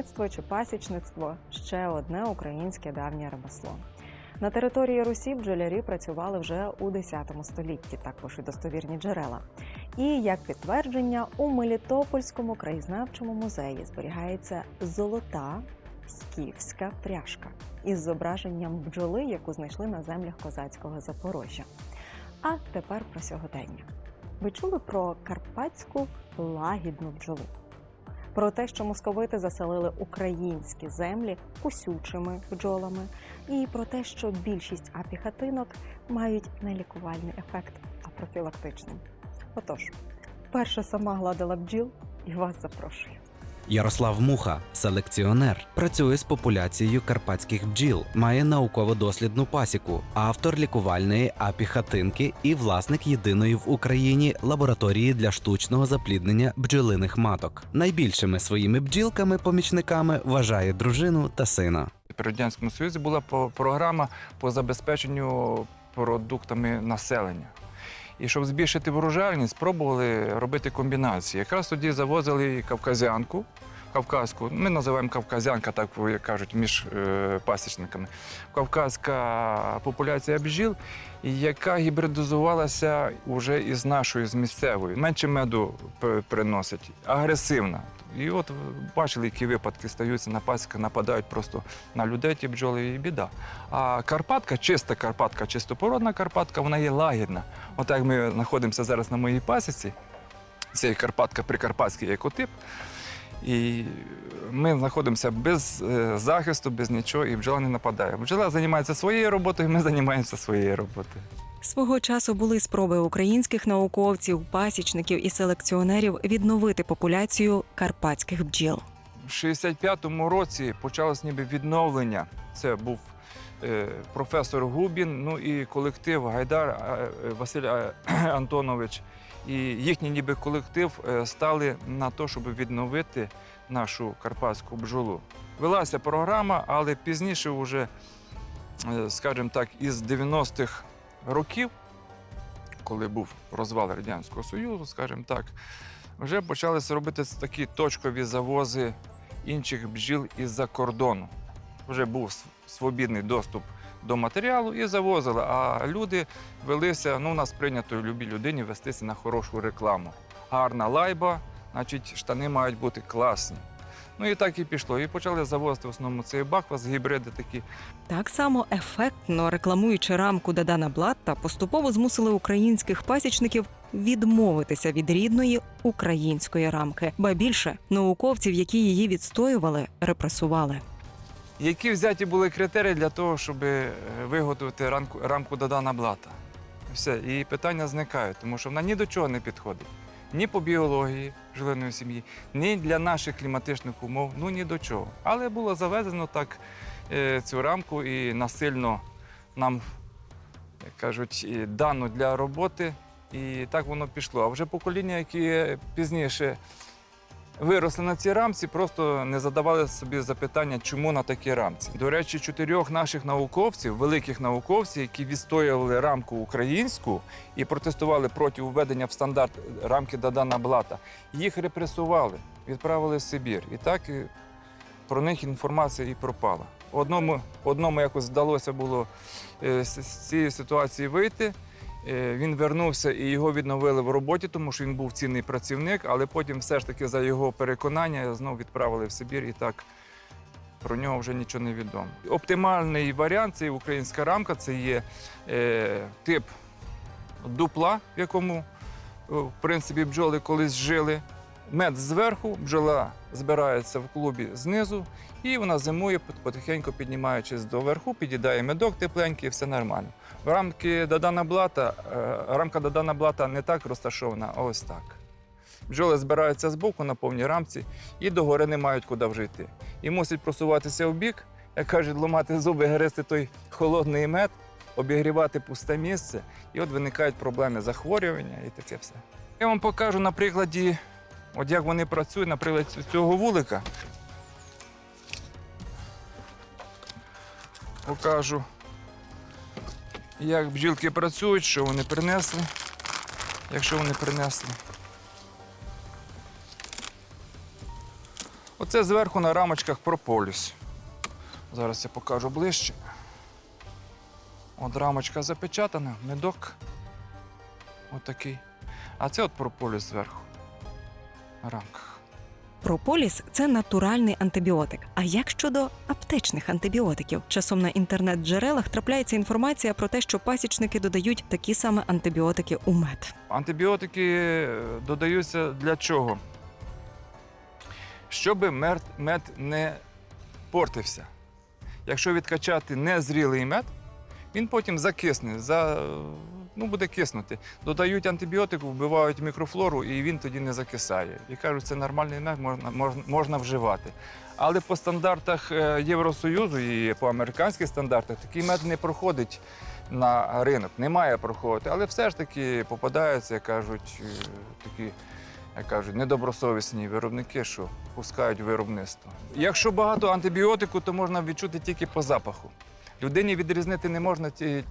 бджільництво чи пасічництво ще одне українське давнє ремесло. На території Русі бджолярі працювали вже у X столітті, так пишуть достовірні джерела. І як підтвердження, у Мелітопольському краєзнавчому музеї зберігається золота скіфська пряжка із зображенням бджоли, яку знайшли на землях козацького Запорожжя. А тепер про сьогодення. Ви чули про карпатську лагідну бджолу? Про те, що московити заселили українські землі кусючими бджолами, і про те, що більшість апіхатинок мають не лікувальний ефект, а профілактичний. Отож, перша сама гладила бджіл і вас запрошую. Ярослав Муха, селекціонер, працює з популяцією карпатських бджіл, має науково-дослідну пасіку, автор лікувальної апіхатинки і власник єдиної в Україні лабораторії для штучного запліднення бджолиних маток. Найбільшими своїми бджілками-помічниками вважає дружину та сина. При Радянському Союзі була програма по забезпеченню продуктами населення. І щоб збільшити врожайність, спробували робити комбінації. Якраз тоді завозили і кавказянку, кавказьку, ми називаємо кавказянка, так як кажуть, між е, пасічниками. Кавказька популяція бджіл, яка гібридизувалася вже із нашою, з місцевою. Менше меду приносить, агресивна. І от бачили, які випадки стаються на пасіках, нападають просто на людей, ті бджоли і біда. А Карпатка, чиста Карпатка, чистопородна Карпатка, вона є лагідна. От як ми знаходимося зараз на моїй пасіці, це Карпатка прикарпатський екотип. І ми знаходимося без е, захисту, без нічого, і бджола не нападає. Бджола займається своєю роботою, ми займаємося своєю роботою. Свого часу були спроби українських науковців, пасічників і селекціонерів відновити популяцію карпатських бджіл. В 65-му році почалось ніби відновлення. Це був е, професор Губін, ну і колектив Гайдар е, Василь Антонович. І їхній ніби колектив е, стали на те, щоб відновити нашу карпатську бджолу. Велася програма, але пізніше, вже, е, скажімо так, із 90-х років, коли був розвал Радянського Союзу, скажімо так, вже почалися робити такі точкові завози інших бджіл із-за кордону. Вже був свобідний доступ до матеріалу і завозили. А люди велися, ну, у нас прийнято любій людині вестися на хорошу рекламу. Гарна лайба, значить, штани мають бути класні. Ну і так і пішло. І почали завозити в основному цей баквас, гібриди такі. Так само ефектно рекламуючи рамку Дадана Блатта, поступово змусили українських пасічників відмовитися від рідної української рамки. Ба більше науковців, які її відстоювали, репресували. Які взяті були критерії для того, щоб е, виготовити рамку, рамку Дадана Блата? Все, і питання зникають, тому що вона ні до чого не підходить. Ні по біології жилиної сім'ї, ні для наших кліматичних умов, ну ні до чого. Але було завезено так е, цю рамку і насильно нам, як кажуть, дано для роботи. І так воно пішло. А вже покоління, які пізніше виросли на цій рамці, просто не задавали собі запитання, чому на такій рамці. До речі, чотирьох наших науковців, великих науковців, які відстоювали рамку українську і протестували проти введення в стандарт рамки Дадана Блата, їх репресували, відправили в Сибір. І так про них інформація і пропала. Одному, одному якось вдалося було е, з з цієї ситуації вийти. Е, Він вернувся і його відновили в роботі, тому що він був цінний працівник, але потім все ж таки за його переконання знову відправили в Сибір і так про нього вже нічого не відомо. Оптимальний варіант це українська рамка, це є е, тип дупла, в якому е, в принципі бджоли колись жили. Мед зверху, бджола збирається в клубі знизу, і вона зимує, потихеньку піднімаючись до верху, під'їдає медок тепленький, і все нормально. Рамки Дадана Блата, е, рамка Дадана Блата не так розташована, а ось так. Бджоли збираються збоку на повній рамці і догори не мають куди вже йти. І мусять просуватися в бік, як кажуть, ламати зуби, гризти той холодний мед, обігрівати пусте місце, і от виникають проблеми захворювання і таке все. Я вам покажу на прикладі, от як вони працюють, на прикладі цього вулика. Покажу як бджілки працюють, що вони принесли, якщо вони принесли. Оце зверху на рамочках прополіс. Зараз я покажу ближче. От рамочка запечатана, медок. Отакий. А це от прополіс зверху. На рамках. Прополіс це натуральний антибіотик. А як щодо аптечних антибіотиків? Часом на інтернет-джерелах трапляється інформація про те, що пасічники додають такі саме антибіотики у мед. Антибіотики е, додаються для чого? Щоб мед, мед не портився. Якщо відкачати незрілий мед, він потім закисне, за, ну, буде киснути. Додають антибіотику, вбивають мікрофлору, і він тоді не закисає. І кажуть, це нормальний мед, можна, можна, можна вживати. Але по стандартах е, Євросоюзу і по американських стандартах такий мед не проходить на ринок, не має проходити. Але все ж таки попадаються, як кажуть, е, такі. Як кажуть, недобросовісні виробники, що пускають виробництво. Якщо багато антибіотику, то можна відчути тільки по запаху. Людині відрізнити не можна, е,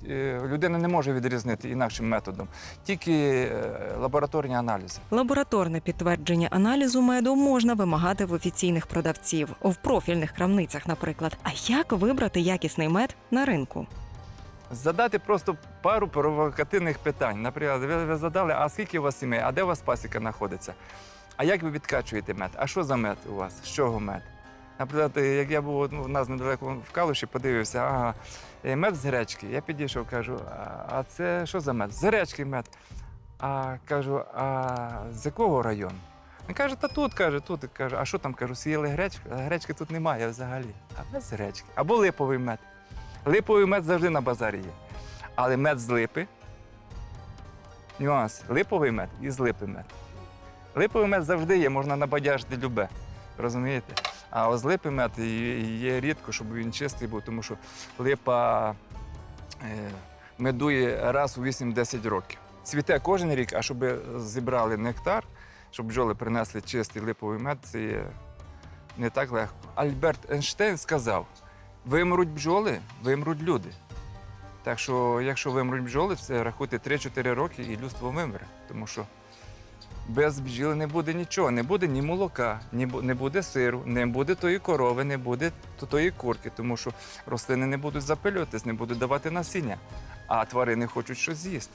людина не може відрізнити інакшим методом, тільки е, лабораторні аналізи. Лабораторне підтвердження аналізу меду можна вимагати в офіційних продавців, в профільних крамницях, наприклад. А як вибрати якісний мед на ринку? Задати просто пару провокативних питань. Наприклад, ви, ви задали, а скільки у вас сімей, а де у вас пасіка знаходиться? А як ви відкачуєте мед? А що за мед у вас? З чого мед? Наприклад, як я був ну, у нас недалеко в Калуші, подивився, ага, е, мед з гречки. Я підійшов, кажу, а це що за мед? З гречки мед. А кажу, а з якого району? Він каже, та тут каже, тут каже, а що там кажу, сіяли гречку? А гречки тут немає взагалі. А мед з гречки. Або липовий мед. Липовий мед завжди на базарі є. Але мед з липи. Нюанс. Липовий мед і з липи мед. Липовий мед завжди є, можна набадяжити любе. Розумієте? А з липи мед є- рідко, щоб він чистий був, тому що липа е, медує раз у 8-10 років. Цвіте кожен рік, а щоб зібрали нектар, щоб бджоли принесли чистий липовий мед, це є не так легко. Альберт Ейнштейн сказав: вимруть бджоли, вимруть люди. Так що, якщо вимруть бджоли, це рахуйте 3-4 роки і людство вимре. Тому що без бджіл не буде нічого, не буде ні молока, ні не буде сиру, не буде тої корови, не буде тої курки, тому що рослини не будуть запилюватись, не будуть давати насіння, а тварини хочуть щось з'їсти.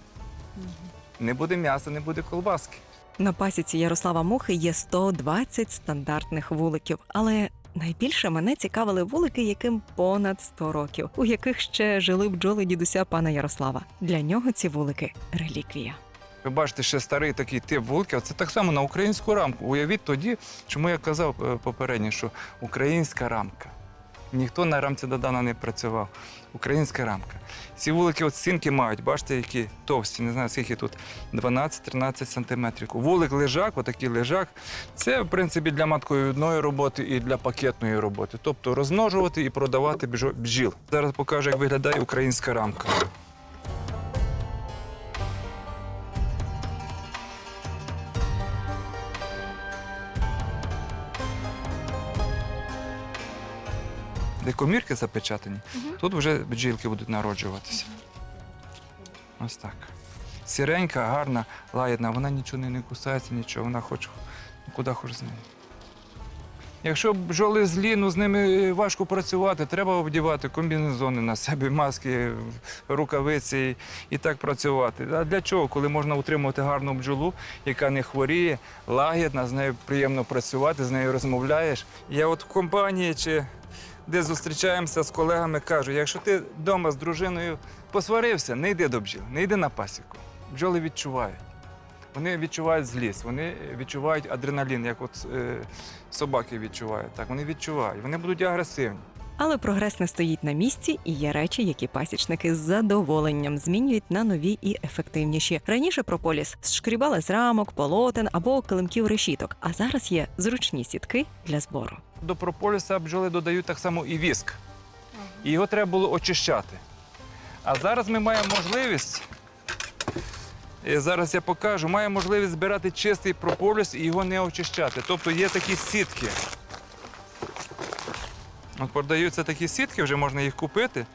Не буде м'яса, не буде колбаски. На пасіці Ярослава Мухи є 120 стандартних вуликів, але найбільше мене цікавили вулики, яким понад 100 років, у яких ще жили бджоли дідуся пана Ярослава. Для нього ці вулики реліквія. Ви бачите, ще старий такий тип вулки, це так само на українську рамку. Уявіть тоді, чому я казав е, попередньо, що українська рамка. Ніхто на рамці Додана не працював. Українська рамка. Ці вулики от стінки мають, бачите, які товсті, не знаю, скільки тут 12-13 сантиметрів. Вулик лежак, отакий лежак. Це, в принципі, для матковідної роботи і для пакетної роботи. Тобто розмножувати і продавати бджо- бджіл. Зараз покажу, як виглядає українська рамка. Де комірки запечатані, тут вже бджілки будуть народжуватися. Ось так. Сіренька, гарна, лагідна, вона нічого не, не кусається, нічого, вона хоче куди хоче з нею. Якщо бджоли злі, ну з ними важко працювати, треба вдівати комбінезони на себе, маски, рукавиці і, і так працювати. А для чого? Коли можна утримувати гарну бджолу, яка не хворіє, лагідна, з нею приємно працювати, з нею розмовляєш. Я от в компанії чи де зустрічаємося з колегами, кажу, якщо ти вдома з дружиною посварився, не йди до бджіл, не йди на пасіку. Бджоли відчувають. Вони відчувають злість, вони відчувають адреналін, як от е, собаки відчувають. Так, вони відчувають, вони будуть агресивні. Але прогрес не стоїть на місці, і є речі, які пасічники з задоволенням змінюють на нові і ефективніші. Раніше прополіс зшкрібали з рамок, полотен або килимків решіток, а зараз є зручні сітки для збору. До прополіса бджоли додають так само і віск. І його треба було очищати. А зараз ми маємо можливість. Зараз я покажу, маємо можливість збирати чистий прополіс і його не очищати. Тобто є такі сітки. От продаються такі сітки, вже можна їх купити,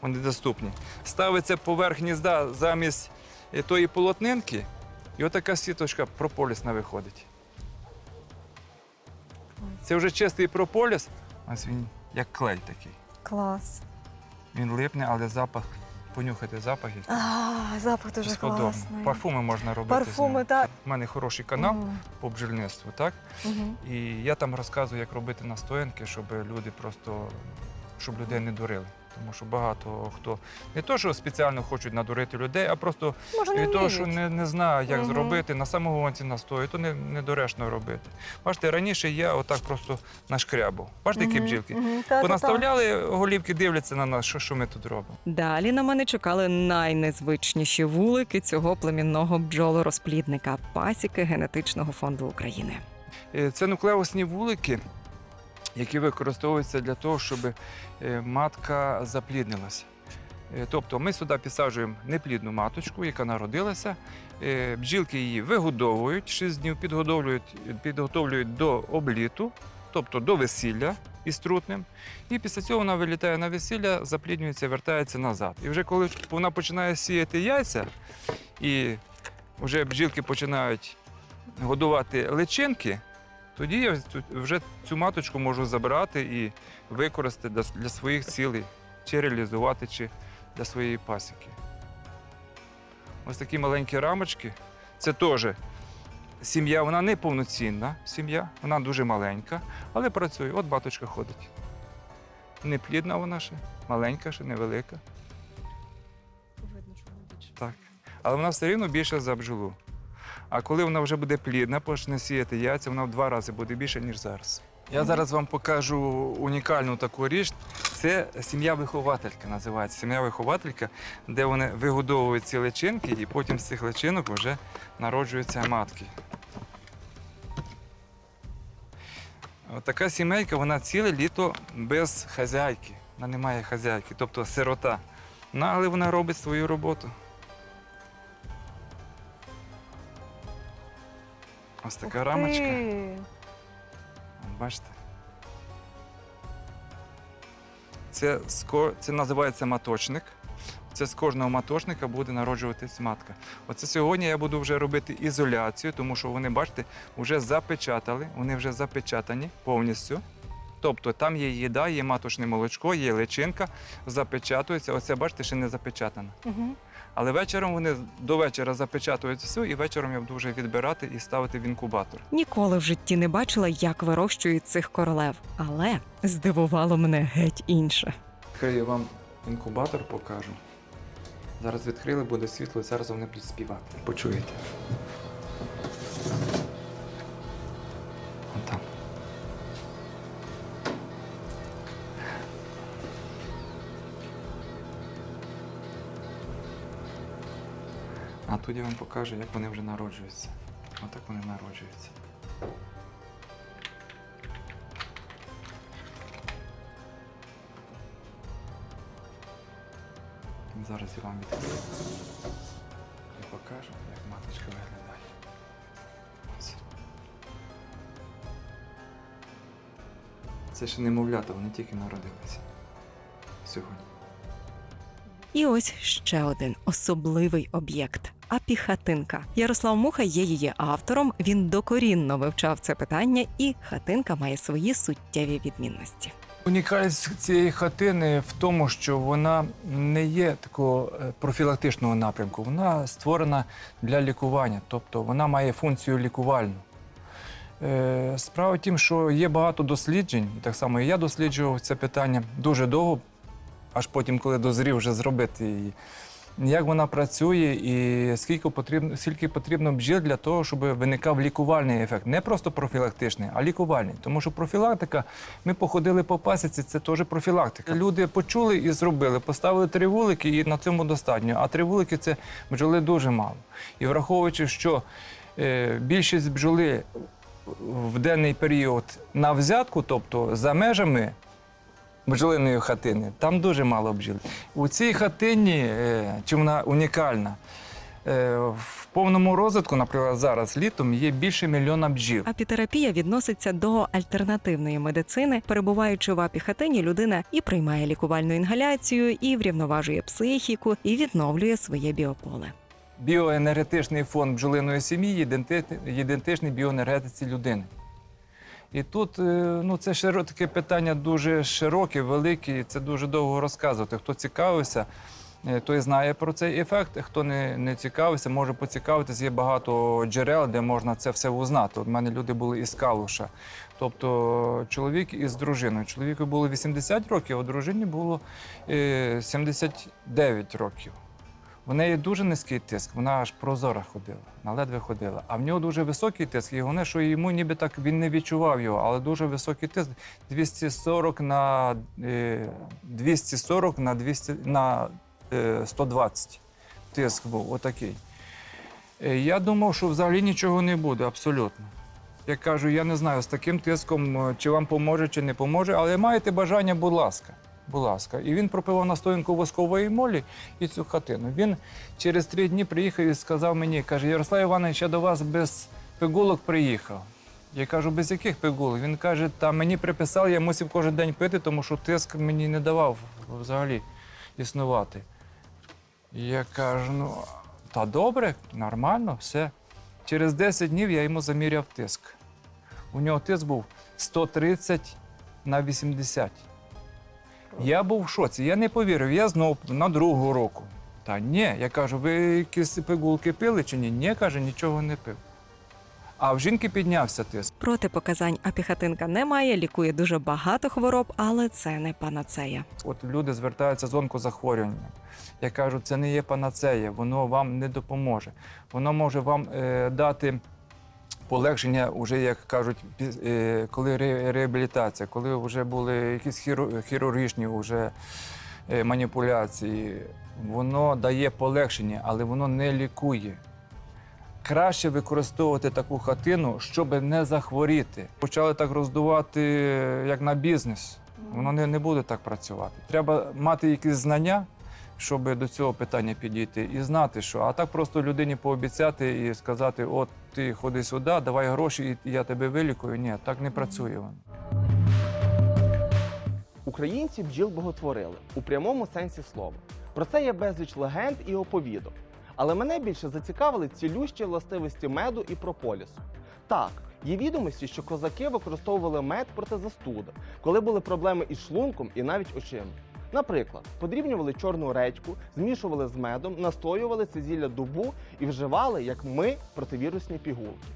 вони доступні. Ставиться поверх гнізда замість е, тої полотнинки, і отака сіточка прополісна виходить. Це вже чистий прополіс. Ось він як клей такий. Клас. Він липне, але запах, понюхайте запахи. А, запах дуже класний. Парфуми можна робити. з Парфуми, ним. так. У мене хороший канал Мгм. по бджільництву, так? Мгм. І я там розказую, як робити настоянки, щоб люди просто щоб людей не дурили. Тому що багато хто не то, що спеціально хочуть надурити людей, а просто Може, не від того, що не, не знаю, як Мгм. зробити на самогонці настою, то не, недоречно робити. Бачите, раніше я отак просто нашкрябав. Бачите, які Мгм. бджілки? Мгм. Та-та-та. Понаставляли голівки, дивляться на нас, що, що ми тут робимо. Далі на мене чекали найнезвичніші вулики цього племінного бджолорозплідника пасіки генетичного фонду України. Е, Це нуклеусні вулики, які використовуються для того, щоб е, матка запліднилася. Е, Тобто ми сюди підсаджуємо неплідну маточку, яка народилася. Е, Бджілки її вигодовують 6 днів, підготовлюють, підготовлюють до обліту, тобто до весілля із трутнем. І після цього вона вилітає на весілля, запліднюється, вертається назад. І вже коли вона починає сіяти яйця, і вже бджілки починають годувати личинки, тоді я вже цю маточку можу забрати і використати для, своїх цілей, чи реалізувати, чи для своєї пасіки. Ось такі маленькі рамочки. Це теж сім'я, вона не повноцінна сім'я, вона дуже маленька, але працює. От баточка ходить. Неплідна вона ще, маленька ще, невелика. Так. Але вона все рівно більше за бджолу. А коли вона вже буде плідна, почне сіяти яйця, вона в два рази буде більше, ніж зараз. Я зараз вам покажу унікальну таку річ. Це сім'я-вихователька називається. Сім'я-вихователька, де вони вигодовують ці личинки, і потім з цих личинок вже народжуються матки. От така сімейка, вона ціле літо без хазяйки. Вона не має хазяйки, тобто сирота. Ну, але вона робить свою роботу. Ось така рамочка. Бачите? Це, це називається маточник. Це з кожного маточника буде народжуватись матка. Оце сьогодні я буду вже робити ізоляцію, тому що вони, бачите, вже запечатали, вони вже запечатані повністю. Тобто там є їда, є маточне молочко, є личинка, запечатується. Оце, бачите, ще не запечатано. Угу. Але вечором вони до вечора запечатують все, і вечором я буду вже відбирати і ставити в інкубатор. Ніколи в житті не бачила, як вирощують цих королев, але здивувало мене геть інше. Хай я вам інкубатор покажу. Зараз відкрили, буде світло, і зараз вони будуть співати. Почуєте. Вон А тут я вам покажу, як вони вже народжуються. Отак вони народжуються. Зараз я вам відкрию і покажу, як маточка виглядає. Ось. Це ще немовлята, вони тільки народилися сьогодні. І ось ще один особливий об'єкт. Апіхатинка. Ярослав Муха є її автором. Він докорінно вивчав це питання, і хатинка має свої суттєві відмінності. Унікальність цієї хатини в тому, що вона не є такого е, профілактичного напрямку. Вона створена для лікування, тобто вона має функцію лікувальну. Е, Справа в тім, що є багато досліджень, і так само і я досліджував це питання дуже довго, аж потім, коли дозрів вже зробити її. Як вона працює і скільки потрібно, скільки потрібно бджіл для того, щоб виникав лікувальний ефект. Не просто профілактичний, а лікувальний. Тому що профілактика, ми походили по пасіці, це теж профілактика. Люди почули і зробили, поставили три вулики, і на цьому достатньо. А три вулики це бджоли дуже мало. І враховуючи, що е, більшість бджоли в денний період на взятку, тобто за межами бджолиної хатини, там дуже мало бджіл. У цій хатині, е, чим вона унікальна, е, в повному розвитку, наприклад, зараз літом є більше мільйона бджіл. Апітерапія відноситься до альтернативної медицини. Перебуваючи в апіхатині, людина і приймає лікувальну інгаляцію, і врівноважує психіку, і відновлює своє біополе. Біоенергетичний фонд бджолиної сім'ї іденти- ідентичний біоенергетиці людини. І тут е, ну, це широ, таке питання дуже широке, велике, і це дуже довго розказувати. Хто цікавився, е, той знає про цей ефект. Хто не, не цікавився, може поцікавитись. Є багато джерел, де можна це все узнати. В мене люди були із Калуша. Тобто чоловік із дружиною. Чоловіку було 80 років, а дружині було е, 79 років. В неї дуже низький тиск, вона аж прозора ходила, на ледве ходила. А в нього дуже високий тиск, і головне, що йому ніби так він не відчував його, але дуже високий тиск 240 на е, 240 на 200 на е, 120 тиск був отакий. Е, Я думав, що взагалі нічого не буде, абсолютно. Я кажу, я не знаю, з таким тиском, е, чи вам поможе, чи не поможе, але маєте бажання, будь ласка. Будь ласка. І він пропивав настоянку воскової молі і цю хатину. Він через три дні приїхав і сказав мені, каже, Ярослав Іванович, я до вас без пигулок приїхав. Я кажу, без яких пигулок? Він каже, та мені приписали, я мусив кожен день пити, тому що тиск мені не давав взагалі існувати. Я кажу, ну, та добре, нормально, все. Через 10 днів я йому заміряв тиск. У нього тиск був 130 на 80. Я був в шоці, я не повірив. Я знов на другу року. Та ні, я кажу, ви якісь пигулки пили чи ні? Ні, каже, нічого не пив. А в жінки піднявся тиск. Протипоказань апіхатинка немає, лікує дуже багато хвороб, але це не панацея. От люди звертаються з онкозахворюванням. Я кажу, це не є панацея, воно вам не допоможе. Воно може вам е, дати полегшення, уже, як кажуть, е, коли реабілітація, коли вже були якісь хірургічні вже, е, маніпуляції. Воно дає полегшення, але воно не лікує. Краще використовувати таку хатину, щоб не захворіти. Почали так роздувати е, як на бізнес. Воно не, не буде так працювати. Треба мати якісь знання, щоб до цього питання підійти, і знати, що. А так просто людині пообіцяти і сказати: от ти ходи сюди, давай гроші, і я тебе вилікую. Ні, так не працює воно. Українці бджіл боготворили у прямому сенсі слова. Про це є безліч легенд і оповідок. Але мене більше зацікавили цілющі властивості меду і прополісу. Так, є відомості, що козаки використовували мед проти застуди, коли були проблеми із шлунком і навіть очима. Наприклад, подрібнювали чорну редьку, змішували з медом, настоювали це зілля добу і вживали, як ми, противірусні пігулки.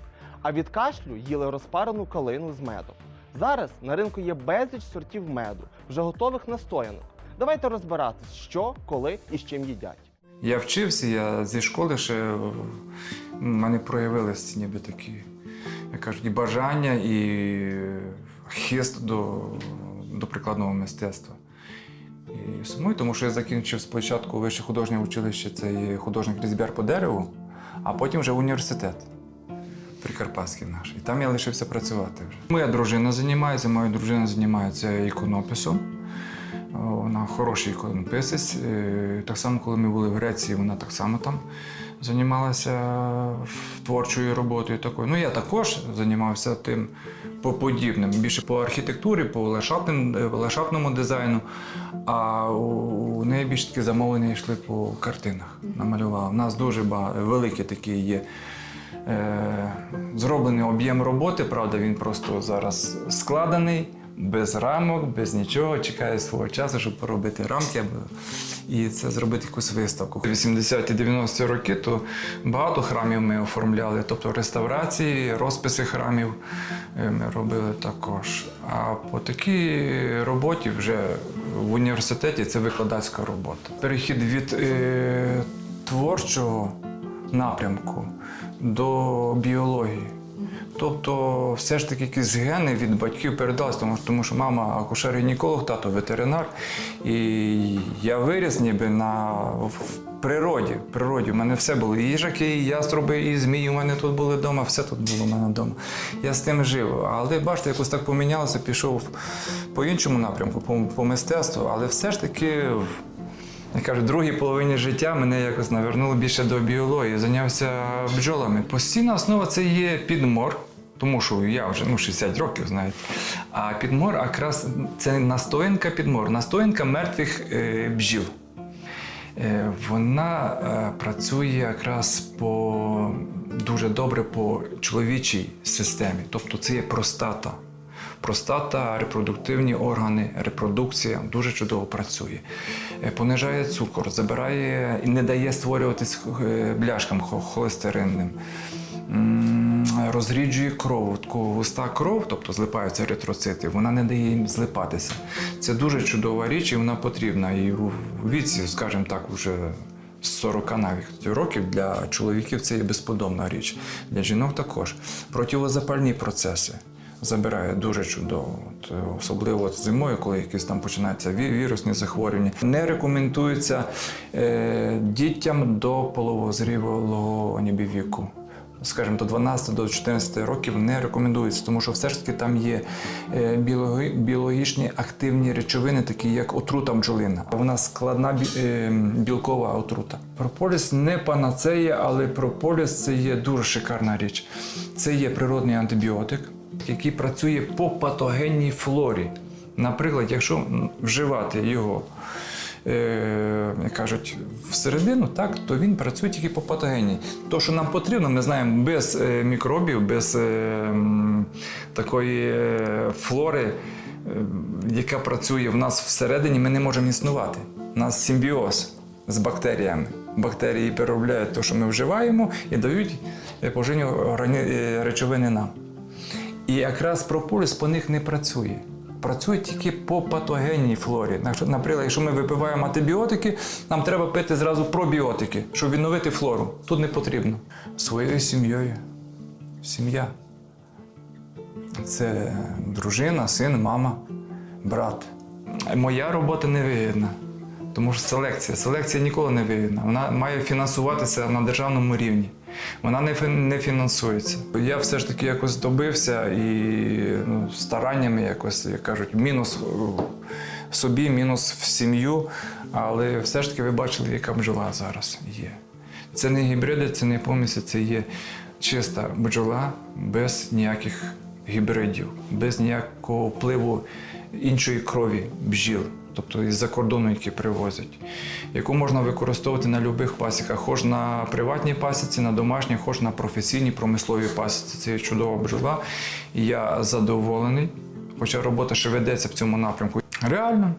А від кашлю їли розпарену калину з медом. Зараз на ринку є безліч сортів меду, вже готових настоянок. Давайте розбиратись, що, коли і з чим їдять. Я вчився, я зі школи ще в мене проявилися ніби такі, як кажуть, і бажання, і хист до, до прикладного мистецтва. І сумую, тому що я закінчив спочатку вище художнє училище, це художник різьбяр по дереву, а потім вже університет. Прикарпатський наш. І там я лишився працювати вже. Моя дружина займається, моя дружина займається іконописом. Вона хороший іконописець. Е, Так само, коли ми були в Греції, вона так само там займалася творчою роботою. Такою. Ну, я також займався тим по подібним, більше по архітектурі, по е, ландшафтному дизайну. А у неї більш такі замовлення йшли по картинах. Намалювала. У нас дуже багато, великі такі є. Е, зроблений об'єм роботи, правда, він просто зараз складений, без рамок, без нічого, чекає свого часу, щоб поробити рамки або- і це зробити якусь виставку. 80-90-ті роки то багато храмів ми оформляли, тобто реставрації, розписи храмів е, ми робили також. А по такій роботі вже в університеті це викладацька робота. Перехід від е, творчого напрямку до біології. Тобто, все ж таки якісь гени від батьків передалися, тому, тому що мама акушер-гінеколог, тато ветеринар. І я виріс ніби на, в природі. В природі. У мене все було. І їжаки, і яструби, і змії у мене тут були вдома, все тут було у мене вдома. Я з тим жив. Але бачите, якось так помінялося, пішов по іншому напрямку, по, по мистецтву, але все ж таки. я кажу, в другій половині життя мене якось навернуло більше до біології, зайнявся бджолами. Постійна основа це є підмор, тому що я вже ну, 60 років, знаєте. А підмор якраз це настоянка підмор, настоянка мертвих е, бджіл. Е, вона е, працює якраз по дуже добре по чоловічій системі, тобто це є простата. Простата, репродуктивні органи, репродукція дуже чудово працює. Е, Понижає цукор, забирає і не дає створюватись е, бляшкам хо- холестеринним. Розріджує кров, таку густа кров, тобто злипаються еритроцити, вона не дає їм злипатися. Це дуже чудова річ, і вона потрібна. І у віці, скажімо так, вже з 40 навіть років для чоловіків це є безподобна річ. Для жінок також. Противозапальні процеси забирає дуже чудово. От, е, особливо от зимою, коли якісь там починаються вірусні захворювання. Не рекомендується е, дітям до половозрілого ніби віку. Скажімо, до 12 до 14 років не рекомендується, тому що все ж таки там є е, біологічні активні речовини, такі як отрута бджолина. Вона складна е, білкова отрута. Прополіс не панацея, але прополіс це є дуже шикарна річ. Це є природний антибіотик, який працює по патогенній флорі. Наприклад, якщо вживати його як кажуть, всередину, так, то він працює тільки по патогенії. То, що нам потрібно, ми знаємо, без е, мікробів, без е, такої е, флори, е, яка працює в нас всередині, ми не можемо існувати. У нас симбіоз з бактеріями. Бактерії переробляють те, що ми вживаємо, і дають е, е, речовини нам. І якраз прополіс по них не працює. Працює тільки по патогенній флорі. Наприклад, якщо ми випиваємо антибіотики, нам треба пити зразу пробіотики, щоб відновити флору. Тут не потрібно. Своєю сім'єю. Сім'я. Це дружина, син, мама, брат. Моя робота не вигідна. Тому що селекція. Селекція ніколи не вигідна. Вона має фінансуватися на державному рівні. Вона не, не фінансується. Я все ж таки якось добився і ну, стараннями якось, як кажуть, мінус в собі, мінус в сім'ю. Але все ж таки ви бачили, яка бджола зараз є. Це не гібриди, це не поміси, це є чиста бджола без ніяких гібридів, без ніякого впливу іншої крові бджіл, тобто із-за кордону, які привозять, яку можна використовувати на будь-яких пасіках, хоч на приватній пасіці, на домашній, хоч на професійній промисловій пасіці. Це є чудова бджола. І я задоволений, хоча робота ще ведеться в цьому напрямку. Реально,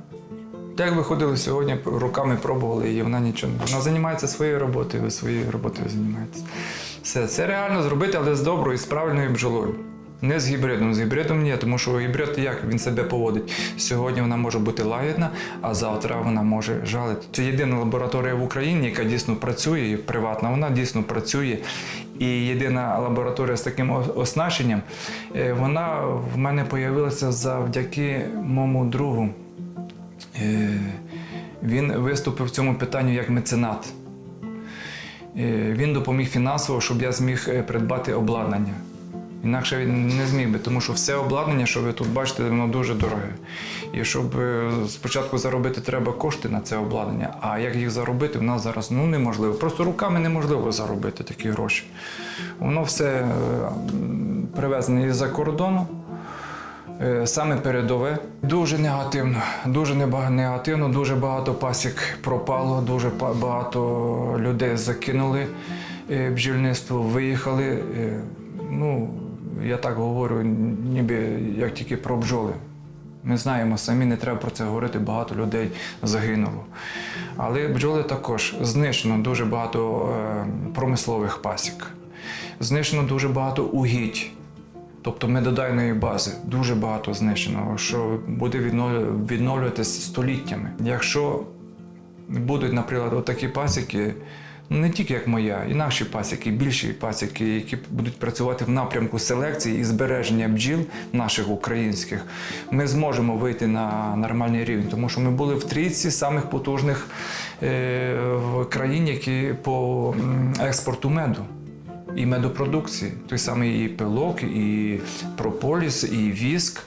як ви ходили сьогодні, руками пробували її, вона нічого. не- Вона займається своєю роботою, ви своєю роботою займаєтесь. Все, це реально зробити, але з доброю, і з правильною бджолою. Не з гібридом. З гібридом ні, тому що гібрид як він себе поводить. Сьогодні вона може бути лагідна, а завтра вона може жалити. Це єдина лабораторія в Україні, яка дійсно працює, приватна, вона дійсно працює. І єдина лабораторія з таким оснащенням, е, вона в мене з'явилася завдяки моєму другу. Е, Він виступив в цьому питанні як меценат. Е, Він допоміг фінансово, щоб я зміг придбати обладнання. Інакше він не зміг би, тому що все обладнання, що ви тут бачите, воно дуже дороге. І щоб е, спочатку заробити, треба кошти на це обладнання. А як їх заробити, в нас зараз ну, неможливо. Просто руками неможливо заробити такі гроші. Воно все е, привезене із-за кордону. Е, Саме передове дуже негативно, дуже негативно, дуже багато пасік пропало, дуже багато людей закинули бджільництво, виїхали. Ну, я так говорю, ніби як тільки про бджоли. Ми знаємо самі, не треба про це говорити, багато людей загинуло. Але бджоли також знищено дуже багато е, промислових пасік, знищено дуже багато угідь. Тобто медодайної бази дуже багато знищено, що буде відновлюватися століттями. Якщо будуть, наприклад, отакі пасіки, не тільки як моя, і наші пасіки, більші пасіки, які будуть працювати в напрямку селекції і збереження бджіл наших українських, ми зможемо вийти на нормальний рівень, тому що ми були в трійці самих потужних е, в країні, які по експорту меду і медопродукції. Той самий і пилок, і прополіс, і віск.